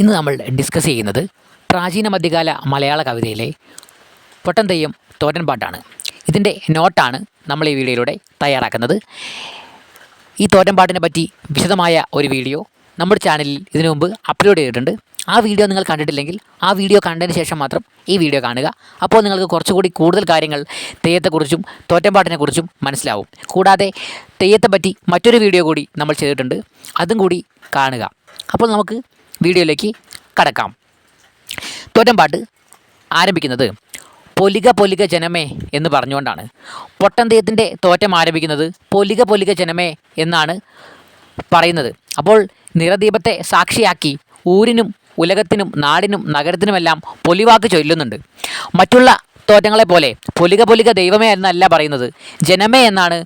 ഇന്ന് നമ്മൾ ഡിസ്കസ് ചെയ്യുന്നത് പ്രാചീന മധ്യകാല മലയാള കവിതയിലെ പൊട്ടന്തെയ്യം തോറ്റൻപാട്ടാണ് ഇതിന്റെ നോട്ടാണ് നമ്മൾ ഈ വീഡിയോയിലൂടെ തയ്യാറാക്കുന്നത്. ഈ തോറ്റൻപാട്ടിനെ പറ്റി വിശദമായ ഒരു വീഡിയോ നമ്മുടെ ചാനലിൽ ഇതിനു മുമ്പ് അപ്ലോഡ് ചെയ്തിട്ടുണ്ട്. ആ വീഡിയോ നിങ്ങൾ കണ്ടിട്ടില്ലെങ്കിൽ ആ വീഡിയോ കണ്ടതിന് ശേഷം മാത്രം ഈ വീഡിയോ കാണുക. അപ്പോൾ നിങ്ങൾക്ക് കുറച്ചുകൂടി കൂടുതൽ കാര്യങ്ങൾ തെയ്യത്തെക്കുറിച്ചും തോറ്റമ്പാട്ടിനെക്കുറിച്ചും മനസ്സിലാവും. കൂടാതെ തെയ്യത്തെ പറ്റി മറ്റൊരു വീഡിയോ കൂടി നമ്മൾ ചെയ്തിട്ടുണ്ട്. അതും കൂടി കാണുക. അപ്പോൾ നമുക്ക് വീഡിയോയിലേക്ക് കടക്കാം. തോറ്റംപാട്ട് ആരംഭിക്കുന്നത് പൊലിക പൊലിക ജനമേ എന്ന് പറഞ്ഞുകൊണ്ടാണ്. പൊട്ടന്തയത്തിന്റെ തോറ്റം ആരംഭിക്കുന്നത് പൊലിക പൊലിക ജനമേ എന്നാണ് പറയുന്നത്. അപ്പോൾ നിറദീപത്തെ സാക്ഷിയാക്കി ഊരിനും ഉലകത്തിനും നാടിനും നഗരത്തിനുമെല്ലാം പൊലിവാക്ക് ചൊല്ലുന്നുണ്ട്. മറ്റുള്ള തോറ്റങ്ങളെ പോലെ പൊലിക പൊലിക ദൈവമേ എന്നല്ല പറയുന്നത്. ജനമേ എന്നാണ്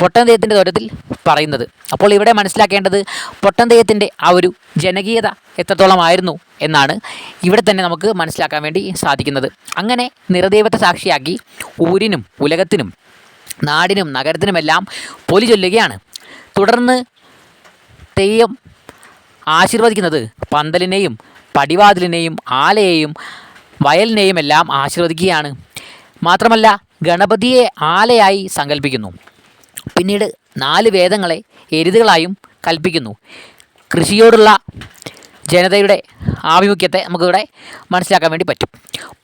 പൊട്ടൻതെയ്യത്തിന്റെ തോറ്റത്തിൽ പറയുന്നത്. അപ്പോൾ ഇവിടെ മനസ്സിലാക്കേണ്ടത് പൊട്ടൻതെയ്യത്തിന്റെ ആ ഒരു ജനകീയത എത്രത്തോളമായിരുന്നു എന്നാണ് ഇവിടെ തന്നെ നമുക്ക് മനസ്സിലാക്കാൻ വേണ്ടി സാധിക്കുന്നത്. അങ്ങനെ നിറദൈവത്തെ സാക്ഷിയാക്കി ഊരിനും ഉലകത്തിനും നാടിനും നഗരത്തിനുമെല്ലാം പൊലി ചൊല്ലുകയാണ്. തുടർന്ന് തെയ്യം ആശീർവദിക്കുന്നത് പന്തലിനെയും പടിവാതിലിനെയും ആലയെയും വയലിനെയും എല്ലാം ആശീർവദിക്കുകയാണ്. മാത്രമല്ല ഗണപതിയെ ആലയായി സങ്കല്പിക്കുന്നു പിന്നീട് നാല് വേദങ്ങളെ എരുതുകളായും കൽപ്പിക്കുന്നു. കൃഷിയോടുള്ള ജനതയുടെ ആഭിമുഖ്യത്തെ നമുക്കിവിടെ മനസ്സിലാക്കാൻ വേണ്ടി പറ്റും.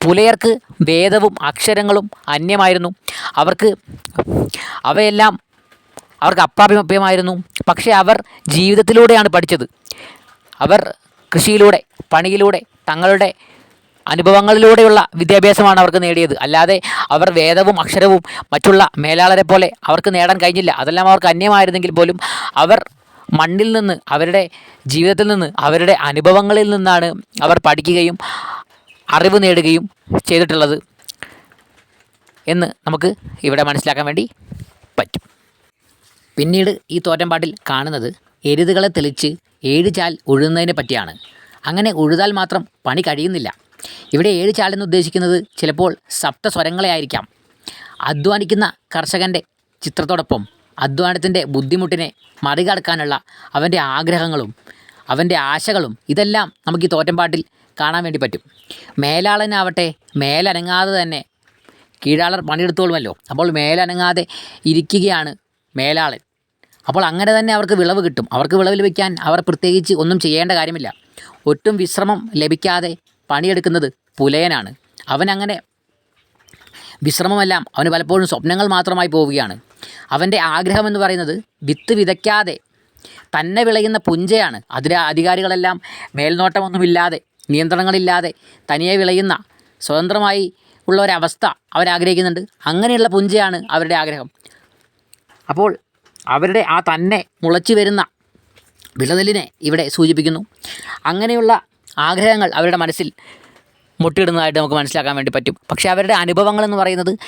പുലയർക്ക് വേദവും അക്ഷരങ്ങളും അന്യമായിരുന്നു. അവർക്ക് അവയെല്ലാം അവർക്ക് അപ്രാപ്യമായിരുന്നു. പക്ഷേ അവർ ജീവിതത്തിലൂടെയാണ് പഠിച്ചത്. അവർ കൃഷിയിലൂടെ പണിയിലൂടെ തങ്ങളുടെ അനുഭവങ്ങളിലൂടെയുള്ള വിദ്യാഭ്യാസമാണ് അവർക്ക് നേടിയത്. അല്ലാതെ അവർ വേദവും അക്ഷരവും മറ്റുള്ള മേലാളരെ പോലെ അവർക്ക് നേടാൻ കഴിഞ്ഞില്ല. അതെല്ലാം അവർക്ക് അന്യമായിരുന്നെങ്കിൽ പോലും അവർ മണ്ണിൽ നിന്ന് അവരുടെ ജീവിതത്തിൽ നിന്ന് അവരുടെ അനുഭവങ്ങളിൽ നിന്നാണ് അവർ പഠിക്കുകയും അറിവ് നേടുകയും ചെയ്തിട്ടുള്ളത് എന്ന് നമുക്ക് ഇവിടെ മനസ്സിലാക്കാൻ വേണ്ടി പറ്റും. പിന്നീട് ഈ തോറ്റമ്പാട്ടിൽ കാണുന്നത് എരുതുകളെ തെളിച്ച് ഏഴ് ചാൽ ഉഴുന്നതിനെ പറ്റിയാണ്. അങ്ങനെ ഉഴുതാൽ മാത്രം പണി കഴിയുന്നില്ല. ഇവിടെ ഏഴ് ചാൽ എന്ന് ഉദ്ദേശിക്കുന്നത്? ചിലപ്പോൾ സപ്തസ്വരങ്ങളെ ആയിരിക്കാം. അധ്വാനിക്കുന്ന കർഷകന്റെ ചിത്രത്തോടൊപ്പം അധ്വാനത്തിന്റെ ബുദ്ധിമുട്ടിനെ മറികടക്കാനുള്ള അവന്റെ ആഗ്രഹങ്ങളും അവന്റെ ആശകളും ഇതെല്ലാം നമുക്ക് ഈ തോറ്റമ്പാട്ടിൽ കാണാൻ വേണ്ടി പറ്റും. മേലാളനാവട്ടെ മേലനങ്ങാതെ തന്നെ കീഴാളർ പണിയെടുത്തോളുമല്ലോ. അപ്പോൾ മേലനങ്ങാതെ ഇരിക്കുകയാണ് മേലാളൻ. അപ്പോൾ അങ്ങനെ തന്നെ അവർക്ക് വിളവ് കിട്ടും. അവർക്ക് വിളവ് ലഭിക്കാൻ അവർ പ്രത്യേകിച്ച് ഒന്നും ചെയ്യേണ്ട കാര്യമില്ല. ഒട്ടും വിശ്രമം ലഭിക്കാതെ പണിയെടുക്കുന്നത് പുലയനാണ്. അവൻ അങ്ങനെ വിശ്രമമെല്ലാം അവന് പലപ്പോഴും സ്വപ്നങ്ങൾ മാത്രമായി പോവുകയാണ്. അവന്റെ ആഗ്രഹമെന്ന് പറയുന്നത് വിത്ത് വിതയ്ക്കാതെ തന്നെ വിളയുന്ന പുഞ്ചയാണ്. അതിലെ അധികാരികളെല്ലാം മേൽനോട്ടമൊന്നുമില്ലാതെ നിയന്ത്രണങ്ങളില്ലാതെ തനിയെ വിളയുന്ന സ്വതന്ത്രമായി ഉള്ള ഒരവസ്ഥ അവരാഗ്രഹിക്കുന്നുണ്ട് അങ്ങനെയുള്ള പുഞ്ചയാണ് അവരുടെ ആഗ്രഹം. അപ്പോൾ അവരുടെ ആ തന്നെ മുളച്ചു വരുന്ന വിളനെല്ലിനെ ഇവിടെ സൂചിപ്പിക്കുന്നു. അങ്ങനെയുള്ള ആഗ്രഹങ്ങൾ അവരുടെ മനസ്സിൽ മുട്ടിയിടുന്നതായിട്ട് നമുക്ക് മനസ്സിലാക്കാൻ വേണ്ടി പറ്റും. പക്ഷേ അവരുടെ അനുഭവങ്ങൾ എന്ന് പറയുന്നത്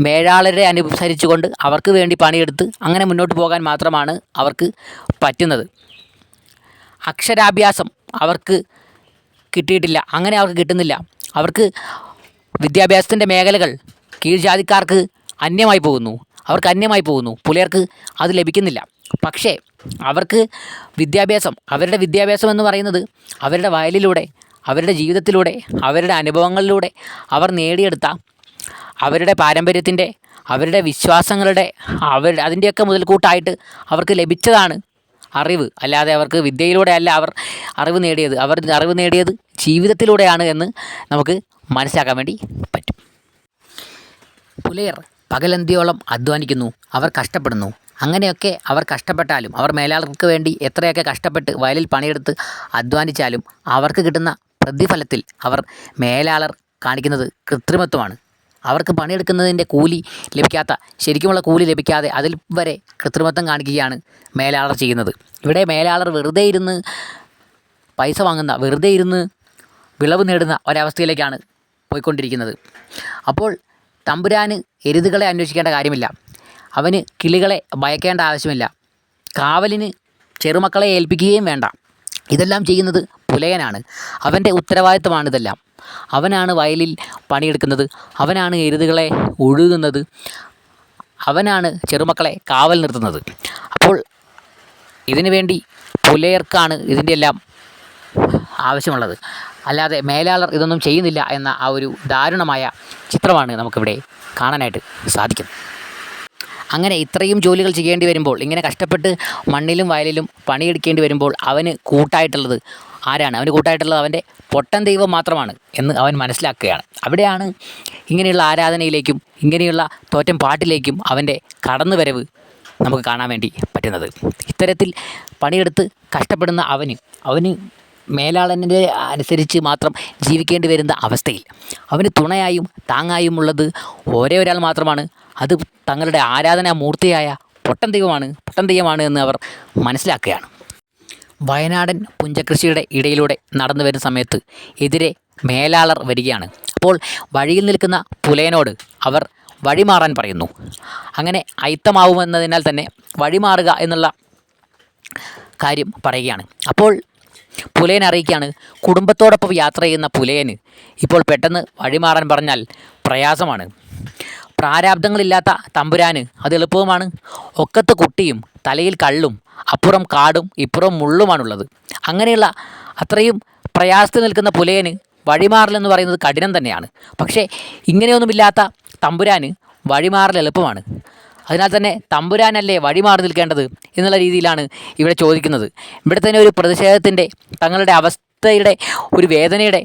മേലാളരെ അനുസരിച്ചുകൊണ്ട് അവർക്ക് വേണ്ടി പണിയെടുത്ത് അങ്ങനെ മുന്നോട്ട് പോകാൻ മാത്രമാണ് അവർക്ക് പറ്റുന്നത്. അക്ഷരാഭ്യാസം അവർക്ക് കിട്ടിയിട്ടില്ല. അങ്ങനെ അവർക്ക് കിട്ടുന്നില്ല. അവർക്ക് വിദ്യാഭ്യാസത്തിന്റെ മേഖലകൾ കീഴ്ജാതിക്കാർക്ക് അന്യമായി പോകുന്നു. അവർക്ക് അന്യമായി പോകുന്നു. പുലയർക്ക് അത് ലഭിക്കുന്നില്ല. പക്ഷേ അവർക്ക് വിദ്യാഭ്യാസം അവരുടെ വിദ്യാഭ്യാസം എന്ന് പറയുന്നത് അവരുടെ വയലിലൂടെ അവരുടെ ജീവിതത്തിലൂടെ അവരുടെ അനുഭവങ്ങളിലൂടെ അവർ നേടിയെടുത്ത അവരുടെ പാരമ്പര്യത്തിന്റെ അവരുടെ വിശ്വാസങ്ങളുടെ അവരുടെ അതിന്റെയൊക്കെ മുതൽക്കൂട്ടായിട്ട് അവർക്ക് ലഭിച്ചതാണ് അറിവ്. അല്ലാതെ അവർക്ക് വിദ്യയിലൂടെ അല്ല അവർ അറിവ് നേടിയത്. അവർ അറിവ് നേടിയത് ജീവിതത്തിലൂടെയാണ് എന്ന് നമുക്ക് മനസ്സിലാക്കാൻ വേണ്ടി പറ്റും. പുലയർ പകലന്തിയോളം അധ്വാനിക്കുന്നു അവർ കഷ്ടപ്പെടുന്നു. അങ്ങനെയൊക്കെ അവർ കഷ്ടപ്പെട്ടാലും അവർ മേലാളർക്ക് വേണ്ടി എത്രയൊക്കെ കഷ്ടപ്പെട്ട് വയലിൽ പണിയെടുത്ത് അധ്വാനിച്ചാലും അവർക്ക് കിട്ടുന്ന പ്രതിഫലത്തിൽ അവർ മേലാളർ കാണിക്കുന്നത് കൃത്രിമത്വമാണ്. അവർക്ക് പണിയെടുക്കുന്നതിന്റെ കൂലി ലഭിക്കാത്ത ശരിക്കുമുള്ള കൂലി ലഭിക്കാതെ അതിൽ വരെ കൃത്രിമത്വം കാണിക്കുകയാണ് മേലാളർ ചെയ്യുന്നത്. ഇവിടെ മേലാളർ വെറുതെ ഇരുന്ന് പൈസ വാങ്ങുന്ന വെറുതെ ഇരുന്ന് വിളവ് നേടുന്ന ഒരവസ്ഥയിലേക്കാണ് പോയിക്കൊണ്ടിരിക്കുന്നത്. അപ്പോൾ തമ്പുരാന് എരുതുകളെ അന്വേഷിക്കേണ്ട കാര്യമില്ല. അവന് കിളികളെ ഭയക്കേണ്ട ആവശ്യമില്ല. കാവലിന് ചെറുമക്കളെ ഏൽപ്പിക്കുകയും വേണ്ട. ഇതെല്ലാം ചെയ്യുന്നത് പുലയനാണ്. അവന്റെ ഉത്തരവാദിത്തമാണ് ഇതെല്ലാം. അവനാണ് വയലിൽ പണിയെടുക്കുന്നത്. അവനാണ് എരുതുകളെ ഒഴുകുന്നത്. അവനാണ് ചെറുമക്കളെ കാവൽ നിർത്തുന്നത്. അപ്പോൾ ഇതിനു വേണ്ടി പുലയർക്കാണ് ഇതിന്റെ എല്ലാം ആവശ്യമുള്ളത്. അല്ലാതെ മേലാളർ ഇതൊന്നും ചെയ്യുന്നില്ല എന്ന ആ ഒരു ദാരുണമായ ചിത്രമാണ് നമുക്കിവിടെ കാണാനായിട്ട് സാധിക്കുന്നത്. അങ്ങനെ ഇത്രയും ജോലികൾ ചെയ്യേണ്ടി വരുമ്പോൾ ഇങ്ങനെ കഷ്ടപ്പെട്ട് മണ്ണിലും വയലിലും പണിയെടുക്കേണ്ടി വരുമ്പോൾ അവന് കൂട്ടായിട്ടുള്ളത് ആരാണ്? അവന് കൂട്ടായിട്ടുള്ളത് അവന്റെ പൊട്ടൻ ദൈവം മാത്രമാണ് എന്ന് അവൻ മനസ്സിലാക്കുകയാണ്. അവിടെയാണ് ഇങ്ങനെയുള്ള ആരാധനയിലേക്കും ഇങ്ങനെയുള്ള തോറ്റം പാട്ടിലേക്കും അവന്റെ കടന്നുവരവ് നമുക്ക് കാണാൻ വേണ്ടി പറ്റുന്നത്. ഇത്തരത്തിൽ പണിയെടുത്ത് കഷ്ടപ്പെടുന്ന അവന് അവന് മേലാളന്റെ അനുസരിച്ച് മാത്രം ജീവിക്കേണ്ടി വരുന്ന അവസ്ഥയിൽ. അവന് തുണയായും താങ്ങായും ഉള്ളത് ഒരേ ഒരാൾ മാത്രമാണ്. അത് തങ്ങളുടെ ആരാധനാ മൂർത്തിയായ പൊട്ടൻ ദൈവമാണ് എന്ന് അവർ മനസ്സിലാക്കുകയാണ്. വയനാടൻ പുഞ്ചകൃഷിയുടെ ഇടയിലൂടെ നടന്നു വരുന്ന സമയത്ത് എതിരെ മേലാളർ വരികയാണ്. അപ്പോൾ വഴിയിൽ നിൽക്കുന്ന പുലയനോട് അവർ വഴിമാറാൻ പറയുന്നു. അങ്ങനെ അയിത്തമാവുമെന്നതിനാൽ തന്നെ വഴിമാറുക എന്നുള്ള കാര്യം പറയുകയാണ്. അപ്പോൾ പുലയൻ അറിയിക്കുകയാണ്. കുടുംബത്തോടൊപ്പം യാത്ര ചെയ്യുന്ന പുലയന് ഇപ്പോൾ പെട്ടെന്ന് വഴിമാറാൻ പറഞ്ഞാൽ പ്രയാസമാണ്. പ്രാരാബ്ദങ്ങളില്ലാത്ത തമ്പുരാന് അത് എളുപ്പവുമാണ്. ഒക്കത്ത് കുട്ടിയും തലയിൽ കള്ളും അപ്പുറം കാടും ഇപ്പുറം മുള്ളുമാണുള്ളത്. അങ്ങനെയുള്ള അത്രയും പ്രയാസത്തിൽ നിൽക്കുന്ന പുലയന് വഴിമാറലെന്ന് പറയുന്നത് കഠിനം തന്നെയാണ്. പക്ഷേ ഇങ്ങനെയൊന്നുമില്ലാത്ത തമ്പുരാന് വഴിമാറൽ എളുപ്പമാണ്. അതിനാൽ തന്നെ തമ്പുരാനല്ലേ വഴിമാറി നിൽക്കേണ്ടത് എന്നുള്ള രീതിയിലാണ് ഇവിടെ ചോദിക്കുന്നത്. ഇവിടെ തന്നെ ഒരു പ്രതിഷേധത്തിന്റെ തങ്ങളുടെ അവസ്ഥയുടെ ഒരു വേദനയുടെ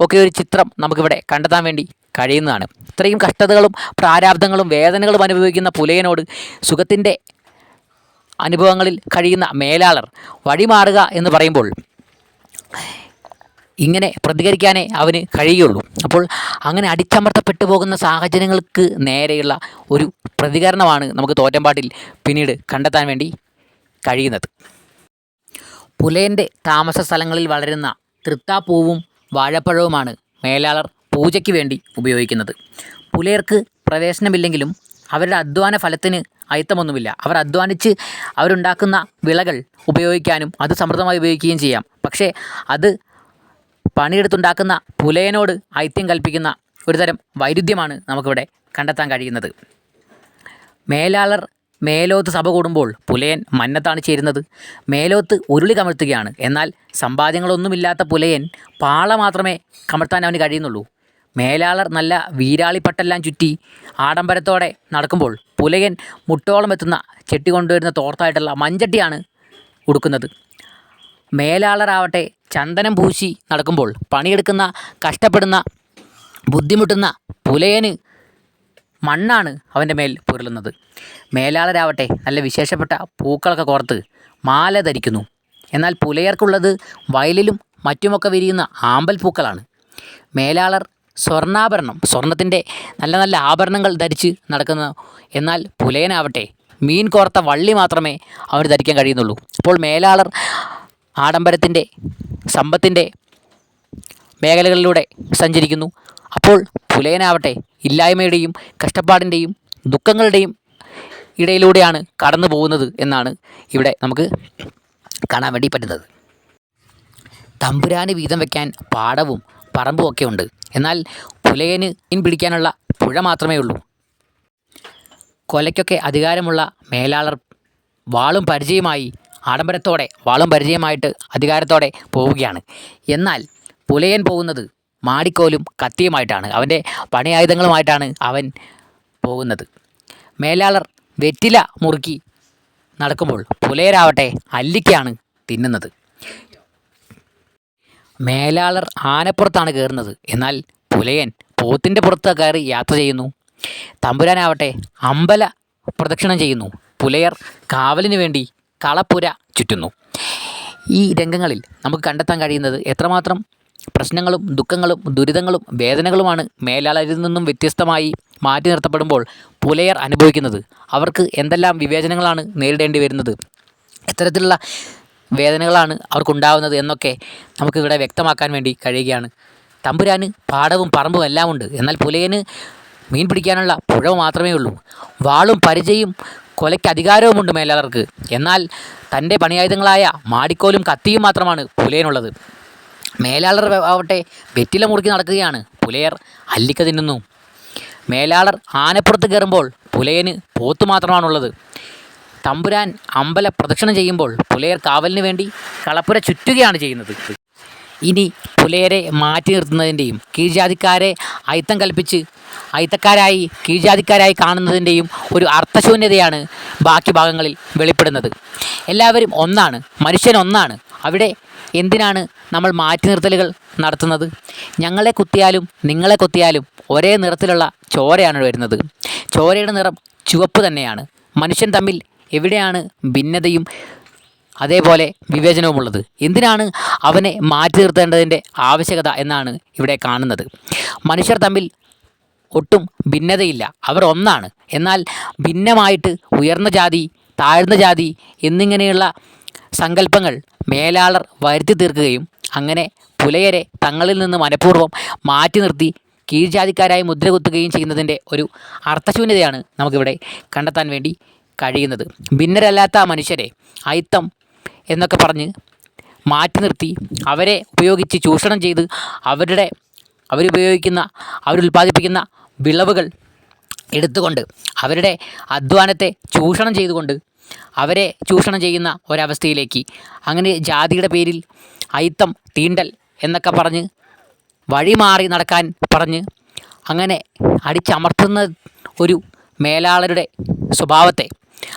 ഒക്കെ ഒരു ചിത്രം നമുക്കിവിടെ കണ്ടെത്താൻ വേണ്ടി കഴിയുന്നതാണ്. ഇത്രയും കഷ്ടതകളും പ്രാരാബ്ദങ്ങളും വേദനകളും അനുഭവിക്കുന്ന പുലയനോട് സുഖത്തിന്റെ അനുഭവങ്ങളിൽ കഴിയുന്ന മേലാളർ വഴിമാറുക എന്ന് പറയുമ്പോൾ ഇങ്ങനെ പ്രതികരിക്കാനേ അവന് കഴിയുള്ളൂ അപ്പോൾ അങ്ങനെ അടിച്ചമർത്തപ്പെട്ടു പോകുന്ന സാഹചര്യങ്ങൾക്ക് നേരെയുള്ള ഒരു പ്രതികരണമാണ് നമുക്ക് തോറ്റമ്പാട്ടിൽ പിന്നീട് കണ്ടെത്താൻ വേണ്ടി കഴിയുന്നത്. പുലയന്റെ താമസ സ്ഥലങ്ങളിൽ വളരുന്ന തൃത്താപ്പൂവും വാഴപ്പഴവുമാണ് മേലാളർ പൂജയ്ക്ക് വേണ്ടി ഉപയോഗിക്കുന്നത്. പുലയർക്ക് പ്രവേശനമില്ലെങ്കിലും അവരുടെ അധ്വാന ഫലത്തിന് അയിത്തമൊന്നുമില്ല. അവർ അധ്വാനിച്ച് അവരുണ്ടാക്കുന്ന വിളകൾ ഉപയോഗിക്കാനും അത് സമൃദ്ധമായി ഉപയോഗിക്കുകയും ചെയ്യാം. പക്ഷേ അത് പണിയെടുത്തുണ്ടാക്കുന്ന പുലയനോട് ഐത്യം കൽപ്പിക്കുന്ന ഒരുതരം വൈരുദ്ധ്യമാണ് നമുക്കിവിടെ കണ്ടെത്താൻ കഴിയുന്നത്. മേലാളർ മേലോത്ത് സഭ കൂടുമ്പോൾ പുലയൻ മന്നത്താണ് ചേരുന്നത്. മേലോത്ത് ഉരുളി കമഴ്ത്തുകയാണ്. എന്നാൽ സമ്പാദ്യങ്ങളൊന്നുമില്ലാത്ത പുലയൻ പാള മാത്രമേ കമഴ്ത്താൻ അവന് കഴിയുന്നുള്ളൂ. മേലാളർ നല്ല വീരാളിപ്പട്ടെല്ലാം ചുറ്റി ആഡംബരത്തോടെ നടക്കുമ്പോൾ പുലയൻ മുട്ടോളം എത്തുന്ന ചെട്ടി കൊണ്ടുവരുന്ന തോർത്തായിട്ടുള്ള മഞ്ചട്ടിയാണ് ഉടുക്കുന്നത്. മേലാളരാവട്ടെ ചന്ദനം പൂശി നടക്കുമ്പോൾ പണിയെടുക്കുന്ന കഷ്ടപ്പെടുന്ന ബുദ്ധിമുട്ടുന്ന പുലയന് മണ്ണാണ് അവന്റെ മേൽ പുരളുന്നത്. മേലാളരാവട്ടെ നല്ല വിശേഷപ്പെട്ട പൂക്കളൊക്കെ കോർത്ത് മാല ധരിക്കുന്നു. എന്നാൽ പുലയർക്കുള്ളത് വയലിലും മറ്റുമൊക്കെ വിരിയുന്ന ആമ്പൽ പൂക്കളാണ്. മേലാളർ സ്വർണാഭരണം സ്വർണത്തിന്റെ നല്ല നല്ല ആഭരണങ്ങൾ ധരിച്ച് നടക്കുന്നു. എന്നാൽ പുലയനാവട്ടെ മീൻ കോർത്ത വള്ളി മാത്രമേ അവന് ധരിക്കാൻ കഴിയുന്നുള്ളൂ. അപ്പോൾ മേലാളർ ആഡംബരത്തിന്റെ സമ്പത്തിന്റെ മേഖലകളിലൂടെ സഞ്ചരിക്കുന്നു. അപ്പോൾ പുലയനാവട്ടെ ഇല്ലായ്മയുടെയും കഷ്ടപ്പാടിന്റെയും ദുഃഖങ്ങളുടെയും ഇടയിലൂടെയാണ് കടന്നു പോകുന്നത് എന്നാണ് ഇവിടെ നമുക്ക് കാണാൻ വേണ്ടി പറ്റുന്നത്. തമ്പുരാന് വീതം വയ്ക്കാൻ പാടവും പറമ്പും ഒക്കെ ഉണ്ട്. എന്നാൽ പുലയന് മീൻ പിടിക്കാനുള്ള പുഴ മാത്രമേ ഉള്ളൂ. കൊലയ്ക്കൊക്കെ അധികാരമുള്ള മേലാളർ വാളും പരിചയമായി ആഡംബരത്തോടെ വാളും പരിചയമായിട്ട് അധികാരത്തോടെ പോവുകയാണ്. എന്നാൽ പുലയൻ പോകുന്നത് മാടിക്കോലും കത്തിയുമായിട്ടാണ്. അവന്റെ പണിയായുധങ്ങളുമായിട്ടാണ് അവൻ പോകുന്നത്. മേലാളർ വെറ്റില മുറുക്കി നടക്കുമ്പോൾ പുലയരാവട്ടെ അല്ലിക്കാണ് തിന്നുന്നത്. മേലാളർ ആനപ്പുറത്താണ് കയറുന്നത്. എന്നാൽ പുലയൻ പോത്തിന്റെ പുറത്ത് കയറി യാത്ര ചെയ്യുന്നു. തമ്പുരാനാവട്ടെ അമ്പല പ്രദക്ഷിണം ചെയ്യുന്നു. പുലയർ കാവലിന് വേണ്ടി കളപ്പുര ചുറ്റുന്നു. ഈ രംഗങ്ങളിൽ നമുക്ക് കണ്ടെത്താൻ കഴിയുന്നത് എത്രമാത്രം പ്രശ്നങ്ങളും ദുഃഖങ്ങളും ദുരിതങ്ങളും വേദനകളുമാണ് മേലാളരിൽ നിന്നും വ്യത്യസ്തമായി മാറ്റി നിർത്തപ്പെടുമ്പോൾ പുലയർ അനുഭവിക്കുന്നത്. അവർക്ക് എന്തെല്ലാം വിവേചനങ്ങളാണ് നേരിടേണ്ടി വരുന്നത്? എത്തരത്തിലുള്ള വേദനകളാണ് അവർക്കുണ്ടാവുന്നത് എന്നൊക്കെ നമുക്കിവിടെ വ്യക്തമാക്കാൻ വേണ്ടി കഴിയുകയാണ്. തമ്പുരാന് പാടവും പറമ്പും എല്ലാം ഉണ്ട് എന്നാൽ പുലയന് മീൻ പിടിക്കാനുള്ള പുഴ മാത്രമേ ഉള്ളൂ വാളും പരിചയും കൊലയ്ക്ക് അധികാരവുമുണ്ട് മേലാളർക്ക്. എന്നാൽ തന്റെ പണിയായുധങ്ങളായ മാടിക്കോലും കത്തിയും മാത്രമാണ് പുലയനുള്ളത്. മേലാളർ ആവട്ടെ വെറ്റില മുറുക്കി നടക്കുകയാണ്. പുലയർ അല്ലിക്ക തിന്നുന്നു. മേലാളർ ആനപ്പുറത്ത് കയറുമ്പോൾ പുലയന് പോത്തു മാത്രമാണുള്ളത്. തമ്പുരാൻ അമ്പല പ്രദക്ഷിണം ചെയ്യുമ്പോൾ പുലയർ കാവലിന് വേണ്ടി കളപ്പുര ചുറ്റുകയാണ് ചെയ്യുന്നത്. ഇനി പുലയരെ മാറ്റി നിർത്തുന്നതിന്റെയും കീഴ്ജാതിക്കാരെ അയിത്തം കൽപ്പിച്ച് അയിത്തക്കാരായി കീഴ്ജാതിക്കാരായി കാണുന്നതിന്റെയും ഒരു അർത്ഥശൂന്യതയാണ് ബാക്കി ഭാഗങ്ങളിൽ വെളിപ്പെടുന്നത്. എല്ലാവരും ഒന്നാണ് മനുഷ്യൻ ഒന്നാണ്. അവിടെ എന്തിനാണ് നമ്മൾ മാറ്റി നിർത്തലുകൾ നടത്തുന്നത്? ഞങ്ങളെ കുത്തിയാലും നിങ്ങളെ കുത്തിയാലും ഒരേ നിറത്തിലുള്ള ചോരയാണ് വരുന്നത്. ചോരയുടെ നിറം ചുവപ്പ് തന്നെയാണ്. മനുഷ്യൻ തമ്മിൽ എവിടെയാണ് ഭിന്നതയും അതേപോലെ വിവേചനവുമുള്ളത്. എന്തിനാണ് അവനെ മാറ്റി നിർത്തേണ്ടതിന്റെ ആവശ്യകത എന്നാണ് ഇവിടെ കാണുന്നത്. മനുഷ്യർ തമ്മിൽ ഒട്ടും ഭിന്നതയില്ല. അവർ ഒന്നാണ്. എന്നാൽ ഭിന്നമായിട്ട് ഉയർന്ന ജാതി താഴ്ന്ന ജാതി എന്നിങ്ങനെയുള്ള സങ്കല്പങ്ങൾ മേലാളർ വരുത്തി തീർക്കുകയും അങ്ങനെ പുലയരെ തങ്ങളിൽ നിന്ന് മനഃപൂർവം മാറ്റി നിർത്തി കീഴ്ജാതിക്കാരായി മുദ്ര കുത്തുകയും ചെയ്യുന്നതിന്റെ ഒരു അർത്ഥശൂന്യതയാണ് നമുക്കിവിടെ കണ്ടെത്താൻ വേണ്ടി കഴിയുന്നത്. ഭിന്നരല്ലാത്ത മനുഷ്യരെ അയിത്തം എന്നൊക്കെ പറഞ്ഞ് മാറ്റി നിർത്തി അവരെ ഉപയോഗിച്ച് ചൂഷണം ചെയ്ത് അവരുടെ അവരുപയോഗിക്കുന്ന അവരുൽപ്പാദിപ്പിക്കുന്ന വിളവുകൾ എടുത്തുകൊണ്ട് അവരുടെ അധ്വാനത്തെ ചൂഷണം ചെയ്തുകൊണ്ട് അവരെ ചൂഷണം ചെയ്യുന്ന ഒരവസ്ഥയിലേക്ക്. അങ്ങനെ ജാതിയുടെ പേരിൽ അയിത്തം തീണ്ടൽ എന്നൊക്കെ പറഞ്ഞ് വഴിമാറി നടക്കാൻ പറഞ്ഞ് അങ്ങനെ അടിച്ചമർത്തുന്ന ഒരു മേലാളരുടെ സ്വഭാവത്തെ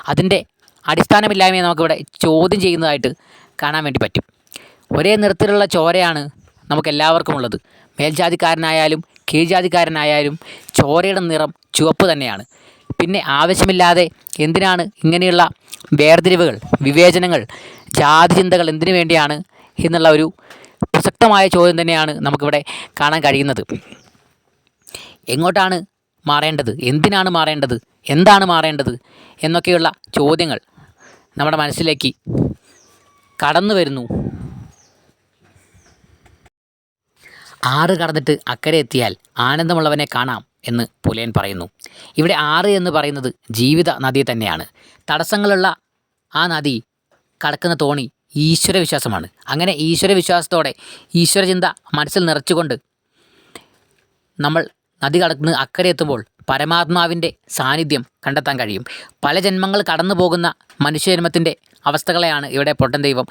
അതിന്റെ അടിസ്ഥാനമില്ലായ്മയെ നമുക്കിവിടെ ചോദ്യം ചെയ്യുന്നതായിട്ട് കാണാൻ വേണ്ടി പറ്റും. ഒരേ നിറത്തിലുള്ള ചോരയാണ് നമുക്ക് എല്ലാവർക്കും ഉള്ളത് മേൽജാതിക്കാരനായാലും കീഴ്ജാതിക്കാരനായാലും ചോരയുടെ നിറം ചുവപ്പ് തന്നെയാണ്. പിന്നെ ആവശ്യമില്ലാതെ എന്തിനാണ് ഇങ്ങനെയുള്ള വേർതിരിവുകൾ വിവേചനങ്ങൾ ജാതി ചിന്തകൾ എന്തിനു വേണ്ടിയാണ് എന്നുള്ള ഒരു പ്രസക്തമായ ചോദ്യം തന്നെയാണ് നമുക്കിവിടെ കാണാൻ കഴിയുന്നത്. എങ്ങോട്ടാണ് മാറേണ്ടത്? എന്തിനാണ് മാറേണ്ടത്? എന്താണ് മാറേണ്ടത്? എന്നൊക്കെയുള്ള ചോദ്യങ്ങൾ നമ്മുടെ മനസ്സിലേക്ക് കടന്നു വരുന്നു. ആറ് കടന്നിട്ട് അക്കരെ എത്തിയാൽ ആനന്ദമുള്ളവനെ കാണാം എന്ന് പുലയൻ പറയുന്നു. ഇവിടെ ആറ് എന്ന് പറയുന്നത് ജീവിത നദി തന്നെയാണ്. തടസ്സങ്ങളുള്ള ആ നദി കടക്കുന്ന തോണി ഈശ്വരവിശ്വാസമാണ് അങ്ങനെ ഈശ്വര വിശ്വാസത്തോടെ ഈശ്വരചിന്ത മനസ്സിൽ നിറച്ചുകൊണ്ട് നമ്മൾ നദി കടന്ന് അക്കരെ എത്തുമ്പോൾ പരമാത്മാവിന്റെ സാന്നിധ്യം കണ്ടെത്താൻ കഴിയും. പല ജന്മങ്ങൾ കടന്നു പോകുന്ന മനുഷ്യജന്മത്തിന്റെ അവസ്ഥകളെയാണ് ഇവിടെ പൊട്ടൻ ദൈവം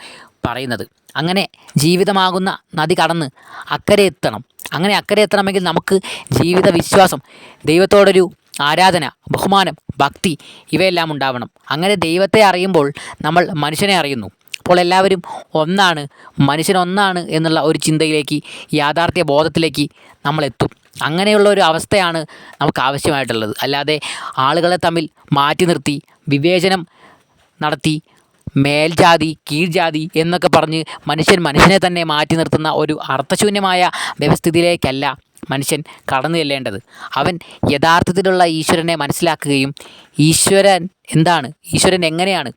പറയുന്നത്. അങ്ങനെ ജീവിതമാകുന്ന നദി കടന്ന് അക്കരെ എത്തണം. അങ്ങനെ അക്കരെ എത്തണമെങ്കിൽ നമുക്ക് ജീവിത വിശ്വാസം ദൈവത്തോടൊരു ആരാധന ബഹുമാനം ഭക്തി ഇവയെല്ലാം ഉണ്ടാവണം. അങ്ങനെ ദൈവത്തെ അറിയുമ്പോൾ നമ്മൾ മനുഷ്യനെ അറിയുന്നു. അപ്പോൾ എല്ലാവരും ഒന്നാണ് മനുഷ്യൻ ഒന്നാണ് എന്നുള്ള ഒരു ചിന്തയിലേക്ക് യാഥാർത്ഥ്യ ബോധത്തിലേക്ക് നമ്മളെത്തും. അങ്ങനെയുള്ള ഒരു അവസ്ഥയാണ് നമുക്ക് ആവശ്യമായിട്ടുള്ളത്. അല്ലാതെ ആളുകളെ തമ്മിൽ മാറ്റി നിർത്തി വിവേചനം നടത്തി മേൽജാതി കീഴ്ജാതി എന്നൊക്കെ പറഞ്ഞ് മനുഷ്യൻ മനുഷ്യനെ തന്നെ മാറ്റി നിർത്തുന്ന ഒരു അർത്ഥശൂന്യമായ വ്യവസ്ഥിതിയിലേക്കല്ല മനുഷ്യൻ കടന്നു ചെല്ലേണ്ടത്. അവൻ യഥാർത്ഥത്തിലുള്ള ഈശ്വരനെ മനസ്സിലാക്കുകയും ഈശ്വരൻ എന്താണ്? ഈശ്വരൻ എങ്ങനെയാണ്?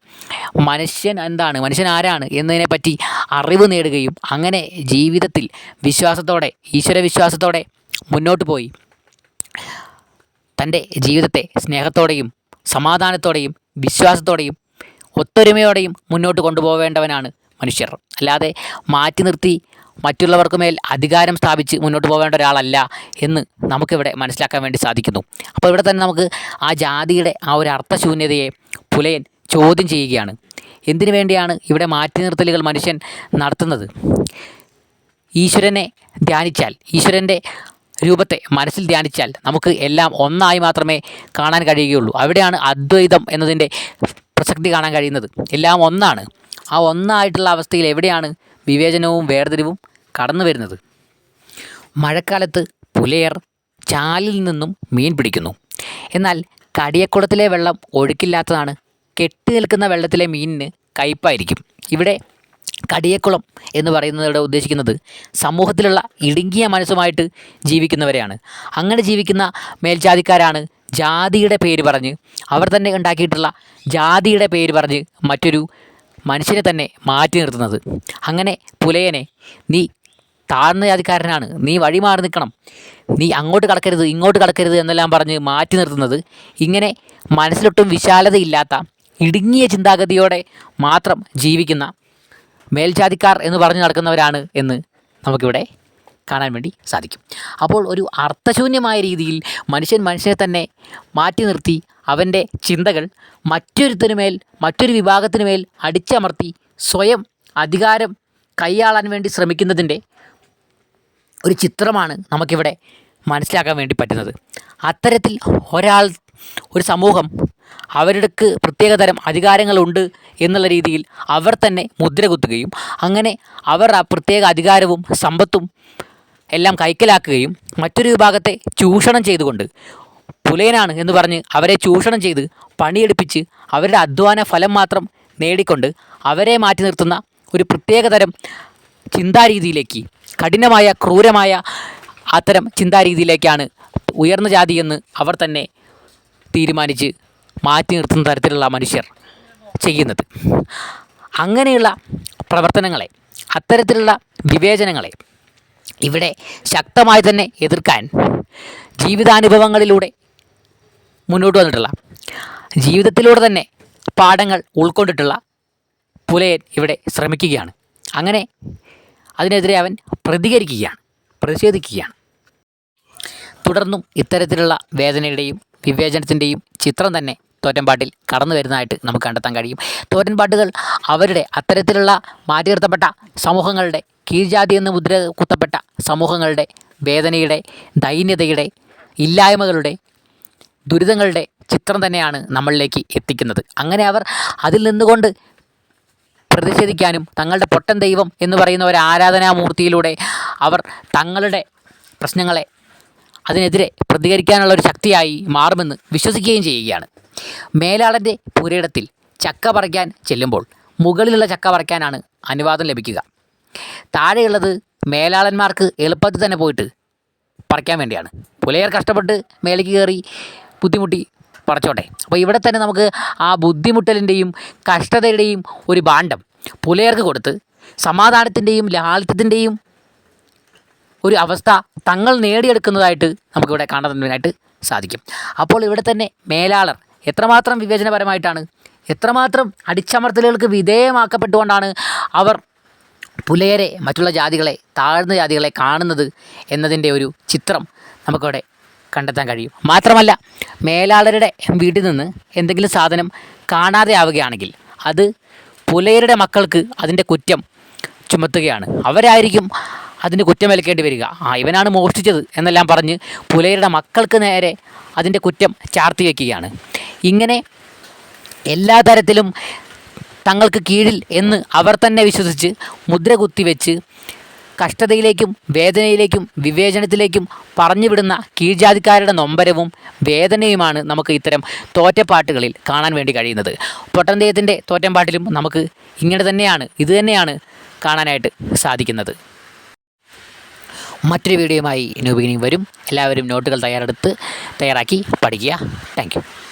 മനുഷ്യൻ എന്താണ്? മനുഷ്യൻ ആരാണ് എന്നതിനെപ്പറ്റി അറിവ് നേടുകയും അങ്ങനെ ജീവിതത്തിൽ വിശ്വാസത്തോടെ ഈശ്വര വിശ്വാസത്തോടെ മുന്നോട്ട് പോയി. തന്റെ ജീവിതത്തെ സ്നേഹത്തോടെയും സമാധാനത്തോടെയും വിശ്വാസത്തോടെയും ഒത്തൊരുമയോടെയും മുന്നോട്ട് കൊണ്ടുപോവേണ്ടവനാണ് മനുഷ്യർ. അല്ലാതെ മാറ്റി നിർത്തി മറ്റുള്ളവർക്ക് മേൽ അധികാരം സ്ഥാപിച്ച് മുന്നോട്ട് പോകേണ്ട ഒരാളല്ല എന്ന് നമുക്കിവിടെ മനസ്സിലാക്കാൻ വേണ്ടി സാധിക്കുന്നു. അപ്പോൾ ഇവിടെ തന്നെ നമുക്ക് ആ ജാതിയുടെ ആ ഒരു അർത്ഥശൂന്യതയെ പുലയൻ ചോദ്യം ചെയ്യുകയാണ്. എന്തിനു വേണ്ടിയാണ് ഇവിടെ മാറ്റി നിർത്തലുകൾ മനുഷ്യൻ നടത്തുന്നത്? ഈശ്വരനെ ധ്യാനിച്ചാൽ ഈശ്വരന്റെ രൂപത്തെ മനസ്സിൽ ധ്യാനിച്ചാൽ നമുക്ക് എല്ലാം ഒന്നായി മാത്രമേ കാണാൻ കഴിയുകയുള്ളൂ. അവിടെയാണ് അദ്വൈതം എന്നതിന്റെ പ്രസക്തി കാണാൻ കഴിയുന്നത്. എല്ലാം ഒന്നാണ്. ആ ഒന്നായിട്ടുള്ള അവസ്ഥയിൽ എവിടെയാണ് വിവേചനവും വേർതിരിവും കടന്നു വരുന്നത്? മഴക്കാലത്ത് പുലയർ ചാലിൽ നിന്നും മീൻ പിടിക്കുന്നു. എന്നാൽ കടിയക്കുളത്തിലെ വെള്ളം ഒഴുക്കില്ലാത്തതാണ്. കെട്ടി നിൽക്കുന്ന വെള്ളത്തിലെ മീനിന് കയ്പായിരിക്കും. ഇവിടെ കടിയക്കുളം എന്ന് പറയുന്നത് ഇവിടെ ഉദ്ദേശിക്കുന്നത് സമൂഹത്തിലുള്ള ഇടുങ്ങിയ മനസ്സുമായിട്ട് ജീവിക്കുന്നവരെയാണ്. അങ്ങനെ ജീവിക്കുന്ന മേൽജാതിക്കാരാണ് ജാതിയുടെ പേര് പറഞ്ഞ് അവർ തന്നെ ഉണ്ടാക്കിയിട്ടുള്ള ജാതിയുടെ പേര് പറഞ്ഞ് മറ്റൊരു മനുഷ്യനെ തന്നെ മാറ്റി നിർത്തുന്നത്. അങ്ങനെ പുലയനെ നീ താഴ്ന്ന ജാതിക്കാരനാണ് നീ വഴി മാറി നിൽക്കണം നീ അങ്ങോട്ട് കടക്കരുത് ഇങ്ങോട്ട് കടക്കരുത് എന്നെല്ലാം പറഞ്ഞ് മാറ്റി നിർത്തുന്നത് ഇങ്ങനെ മനസ്സിലൊട്ടും വിശാലതയില്ലാത്ത ഇടുങ്ങിയ ചിന്താഗതിയോടെ മാത്രം ജീവിക്കുന്ന മേൽജാതിക്കാർ എന്ന് പറഞ്ഞു നടക്കുന്നവരാണ് എന്ന് നമുക്കിവിടെ കാണാൻ വേണ്ടി സാധിക്കും. അപ്പോൾ ഒരു അർത്ഥശൂന്യമായ രീതിയിൽ മനുഷ്യൻ മനുഷ്യനെ തന്നെ മാറ്റി നിർത്തി അവന്റെ ചിന്തകൾ മറ്റൊരുത്തിനുമേൽ മറ്റൊരു വിഭാഗത്തിനുമേൽ അടിച്ചമർത്തി സ്വയം അധികാരം കൈയാളാൻ വേണ്ടി ശ്രമിക്കുന്നതിന്റെ ഒരു ചിത്രമാണ് നമുക്കിവിടെ മനസ്സിലാക്കാൻ വേണ്ടി പറ്റുന്നത്. അത്തരത്തിൽ ഒരാൾ ഒരു സമൂഹം അവർക്ക് പ്രത്യേകതരം അധികാരങ്ങളുണ്ട് എന്നുള്ള രീതിയിൽ അവർ തന്നെ മുദ്ര കുത്തുകയും അങ്ങനെ അവർ ആ പ്രത്യേക അധികാരവും സമ്പത്തും എല്ലാം കൈക്കലാക്കുകയും മറ്റൊരു വിഭാഗത്തെ ചൂഷണം ചെയ്തുകൊണ്ട് പുലയനാണ് എന്ന് പറഞ്ഞ് അവരെ ചൂഷണം ചെയ്ത് പണിയെടുപ്പിച്ച് അവരുടെ അധ്വാന ഫലം മാത്രം നേടിക്കൊണ്ട് അവരെ മാറ്റി നിർത്തുന്ന ഒരു പ്രത്യേകതരം ചിന്താരീതിയിലേക്ക് കഠിനമായ ക്രൂരമായ അത്തരം ചിന്താരീതിയിലേക്കാണ് ഉയർന്ന ജാതി എന്ന് അവർ തന്നെ തീരുമാനിച്ച് മാറ്റി നിർത്തുന്ന തരത്തിലുള്ള മനുഷ്യർ ചെയ്യുന്നത്. അങ്ങനെയുള്ള പ്രവർത്തനങ്ങളെ അത്തരത്തിലുള്ള വിവേചനങ്ങളെ ഇവിടെ ശക്തമായി തന്നെ എതിർക്കാൻ ജീവിതാനുഭവങ്ങളിലൂടെ മുന്നോട്ട് വന്നിട്ടുള്ള ജീവിതത്തിലൂടെ തന്നെ പാഠങ്ങൾ ഉൾക്കൊണ്ടിട്ടുള്ള പുലയൻ ഇവിടെ ശ്രമിക്കുകയാണ്. അങ്ങനെ അതിനെതിരെ അവൻ പ്രതികരിക്കുകയാണ് പ്രതിഷേധിക്കുകയാണ്. തുടർന്നും ഇത്തരത്തിലുള്ള വേദനയുടെയും വിവേചനത്തിന്റെയും ചിത്രം തന്നെ തോറ്റൻപാട്ടിൽ കടന്നു വരുന്നതായിട്ട് നമുക്ക് കണ്ടെത്താൻ കഴിയും. തോറ്റൻപാട്ടുകൾ അവരുടെ അത്തരത്തിലുള്ള മാറ്റി നിർത്തപ്പെട്ട സമൂഹങ്ങളുടെ കീഴ്ജാതി എന്ന് മുദ്ര കുത്തപ്പെട്ട സമൂഹങ്ങളുടെ വേദനയുടെ ദൈന്യതയുടെ ഇല്ലായ്മകളുടെ ദുരിതങ്ങളുടെ ചിത്രം തന്നെയാണ് നമ്മളിലേക്ക് എത്തിക്കുന്നത്. അങ്ങനെ അവർ അതിൽ നിന്നുകൊണ്ട് പ്രതിഷേധിക്കാനും തങ്ങളുടെ പൊട്ടൻ ദൈവം എന്ന് പറയുന്ന ഒരു ആരാധനാമൂർത്തിയിലൂടെ അവർ തങ്ങളുടെ പ്രശ്നങ്ങളെ അതിനെതിരെ പ്രതികരിക്കാനുള്ള ഒരു ശക്തിയായി മാറുമെന്ന് വിശ്വസിക്കുകയും ചെയ്യുകയാണ്. മേലാളന്റെ പുരയിടത്തിൽ ചക്ക പറിക്കാൻ ചെല്ലുമ്പോൾ മുകളിലുള്ള ചക്ക പറിക്കാനാണ് അനുവാദം ലഭിക്കുക. താഴെയുള്ളത് മേലാളന്മാർക്ക് എളുപ്പത്തിൽ തന്നെ പോയിട്ട് പറിക്കാൻ വേണ്ടിയാണ്. പുലയർ കഷ്ടപ്പെട്ട് മേലേക്ക് കയറി ബുദ്ധിമുട്ടി പറിച്ചോട്ടെ. അപ്പോൾ ഇവിടെ തന്നെ നമുക്ക് ആ ബുദ്ധിമുട്ടലിന്റെയും കഷ്ടതയുടെയും ഒരു ഭാണ്ഡം പുലയർക്ക് കൊടുത്ത് സമാധാനത്തിന്റെയും ലാളിത്യത്തിന്റെയും ഒരു അവസ്ഥ തങ്ങൾ നേടിയെടുക്കുന്നതായിട്ട് നമുക്കിവിടെ കാണുന്നതിനായിട്ട് സാധിക്കും. അപ്പോൾ ഇവിടെ തന്നെ മേലാളർ എത്രമാത്രം വിവേചനപരമായിട്ടാണ് എത്രമാത്രം അടിച്ചമർത്തലുകൾക്ക് വിധേയമാക്കപ്പെട്ടുകൊണ്ടാണ് അവർ പുലയരെ മറ്റുള്ള ജാതികളെ താഴ്ന്ന ജാതികളെ കാണുന്നത് എന്നതിന്റെ ഒരു ചിത്രം നമുക്കവിടെ കണ്ടെത്താൻ കഴിയും. മാത്രമല്ല മേലാളരുടെ വീട്ടിൽ നിന്ന് എന്തെങ്കിലും സാധനം കാണാതെ ആവുകയാണെങ്കിൽ അത് പുലയരുടെ മക്കൾക്ക് അതിന്റെ കുറ്റം ചുമത്തുകയാണ്. അവരായിരിക്കും അതിന് കുറ്റമേൽക്കേണ്ടി വരിക. ആ ഇവനാണ് മോഷ്ടിച്ചത് എന്നെല്ലാം പറഞ്ഞ് പുലയരുടെ മക്കൾക്ക് നേരെ അതിന്റെ കുറ്റം ചാർത്തി വയ്ക്കുകയാണ് ഇങ്ങനെ എല്ലാ തരത്തിലും തങ്ങൾക്ക് കീഴിൽ എന്ന് അവർ തന്നെ വിശ്വസിച്ച് മുദ്ര കുത്തിവെച്ച് കഷ്ടതയിലേക്കും വേദനയിലേക്കും വിവേചനത്തിലേക്കും പറഞ്ഞുവിടുന്ന കീഴ്ജാതിക്കാരുടെ നൊമ്പരവും വേദനയുമാണ് നമുക്ക് ഇത്തരം തോറ്റപ്പാട്ടുകളിൽ കാണാൻ വേണ്ടി കഴിയുന്നത്. പൊട്ടന്തയത്തിന്റെ തോറ്റമ്പാട്ടിലും നമുക്ക് ഇങ്ങനെ തന്നെയാണ് ഇത് തന്നെയാണ് കാണാനായിട്ട് സാധിക്കുന്നത്. മറ്റൊരു വീഡിയോയുമായി ന്യൂ ബിഗിനിങ് വരും. എല്ലാവരും നോട്ടുകൾ തയ്യാറെടുത്ത് തയ്യാറാക്കി പഠിക്കുക. താങ്ക്